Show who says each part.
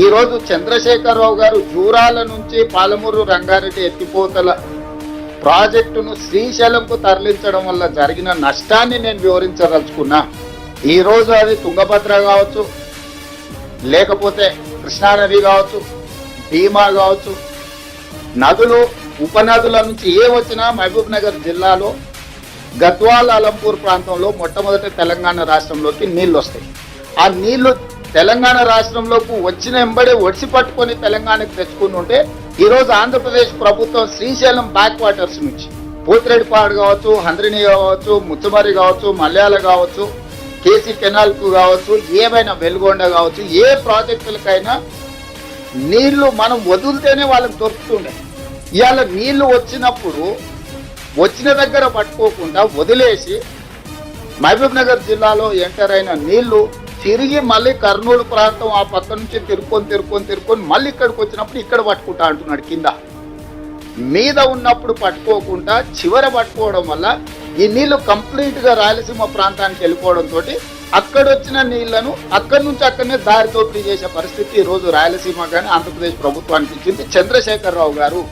Speaker 1: ఈరోజు చంద్రశేఖరరావు గారు జూరాల నుంచి పాలమూరు రంగారెడ్డి ఎత్తిపోతల ప్రాజెక్టును శ్రీశైలంకు తరలించడం వల్ల జరిగిన నష్టాన్ని నేను వివరించదలుచుకున్నా. ఈరోజు అది తుంగభద్ర కావచ్చు లేకపోతే కృష్ణానది కావచ్చు భీమా కావచ్చు నదులు ఉపనదుల నుంచి ఏ వచ్చినా మహబూబ్ నగర్ జిల్లాలో గద్వాల్ అలంపూర్ ప్రాంతంలో మొట్టమొదటి తెలంగాణ రాష్ట్రంలోకి నీళ్ళు వస్తాయి ఆ నీళ్ళు తెలంగాణ రాష్ట్రంలోకి వచ్చిన ఎంబడే ఒడిసి పట్టుకొని తెలంగాణకు తెచ్చుకుని ఉంటే ఈ రోజు ఆంధ్రప్రదేశ్ ప్రభుత్వం శ్రీశైలం బ్యాక్ వాటర్స్ నుంచి పోతిరెడ్డిపాడు కావచ్చు హంద్రిని కావచ్చు ముచ్చమరి కావచ్చు మలయాళ కావచ్చు కేసీ కెనాల్కు కావచ్చు ఏమైనా వెలుగొండ కావచ్చు ఏ ప్రాజెక్టులకైనా నీళ్ళు మనం వదిలితేనే వాళ్ళకి దొరుకుతుండే. ఇవాళ నీళ్ళు వచ్చినప్పుడు వచ్చిన దగ్గర పట్టుకోకుండా వదిలేసి మహబూబ్ నగర్ జిల్లాలో ఎంటర్ అయిన నీళ్ళు తిరిగి మళ్ళీ కర్నూలు ప్రాంతం ఆ పక్క నుంచి తిరుక్కొని తిరుక్కొని తిరుక్కొని మళ్ళీ ఇక్కడికి వచ్చినప్పుడు ఇక్కడ పట్టుకుంటా అంటున్నాడు కింద. మీద ఉన్నప్పుడు పట్టుకోకుండా చివర పట్టుకోవడం వల్ల ఈ నీళ్ళు కంప్లీట్గా రాయలసీమ ప్రాంతానికి వెళ్ళిపోవడం తోటి అక్కడ వచ్చిన నీళ్ళను అక్కడి నుంచి అక్కడనే దారి దోపిడీ చేసే పరిస్థితి ఈ రోజు రాయలసీమ కానీ ఆంధ్రప్రదేశ్ ప్రభుత్వానికి ఇచ్చింది చంద్రశేఖరరావు గారు.